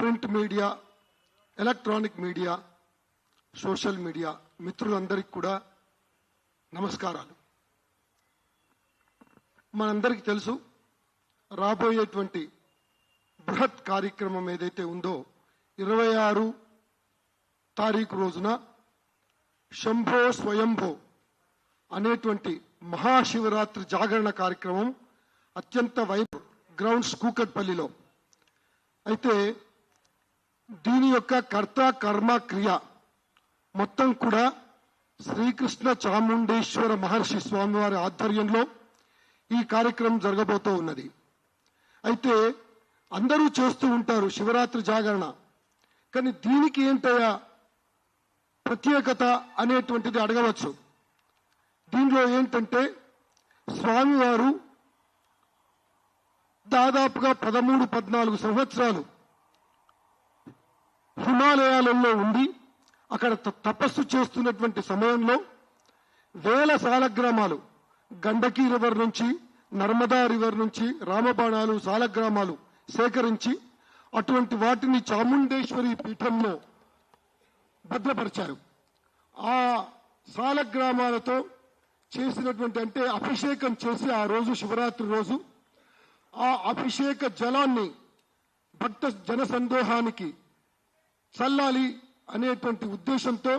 Print media electronic media social media మిత్రులందరికీ కూడా నమస్కారాలు. మనందరికీ తెలుసు రాబోయేటువంటి బృహత్ కార్యక్రమం ఏదైతే ఉందో ఇరవై ఆరు తారీఖు రోజున శంభో స్వయంభో అనేటువంటి మహాశివరాత్రి జాగరణ కార్యక్రమం అత్యంత వైపు గ్రౌండ్స్ కూకట్పల్లిలో. అయితే దీని యొక్క కర్త కర్మ క్రియ మొత్తం కూడా శ్రీకృష్ణ చాముండేశ్వర మహర్షి స్వామివారి ఆధ్వర్యంలో ఈ కార్యక్రమం జరగబోతూ ఉన్నది. అయితే అందరూ చేస్తూ ఉంటారు శివరాత్రి జాగరణ. కానీ దీనికి ఏంటయ్యా ప్రత్యేకత అనేటువంటిది అడగవచ్చు. దీనిలో ఏంటంటే స్వామివారు దాదాపుగా పదమూడు పద్నాలుగు సంవత్సరాలు హిమాలయాలలో ఉండి అక్కడ త- తపస్సు చేస్తున్నటువంటి సమయంలో వేల సాలగ్రామాలు గండకీ రివర్ నుంచి నర్మదా రివర్ నుంచి రామబాణాలు సాలగ్రామాలు సేకరించి అటువంటి వాటిని చాముండేశ్వరి పీఠంలో భద్రపరిచారు. ఆ సాలగ్రామాలతో చేసినటువంటి అంటే అభిషేకం చేసి ఆ రోజు శివరాత్రి రోజు ఆ అభిషేక జలాన్ని భక్త జనసందోహానికి చల్లాలి అనేటువంటి ఉద్దేశంతో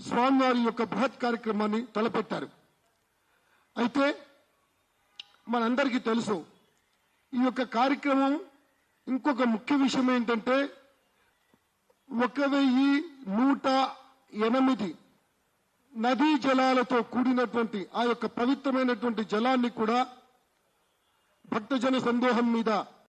స్వామివారి యొక్క బృహత్ కార్యక్రమాన్ని తలపెట్టారు. అయితే మనందరికీ తెలుసు ఈ యొక్క కార్యక్రమం ఇంకొక ముఖ్య విషయం ఏంటంటే ఒక వెయ్యి నూట ఎనిమిది నదీ జలాలతో కూడినటువంటి ఆ యొక్క పవిత్రమైనటువంటి జలాన్ని కూడా భక్తజన సందోహం మీద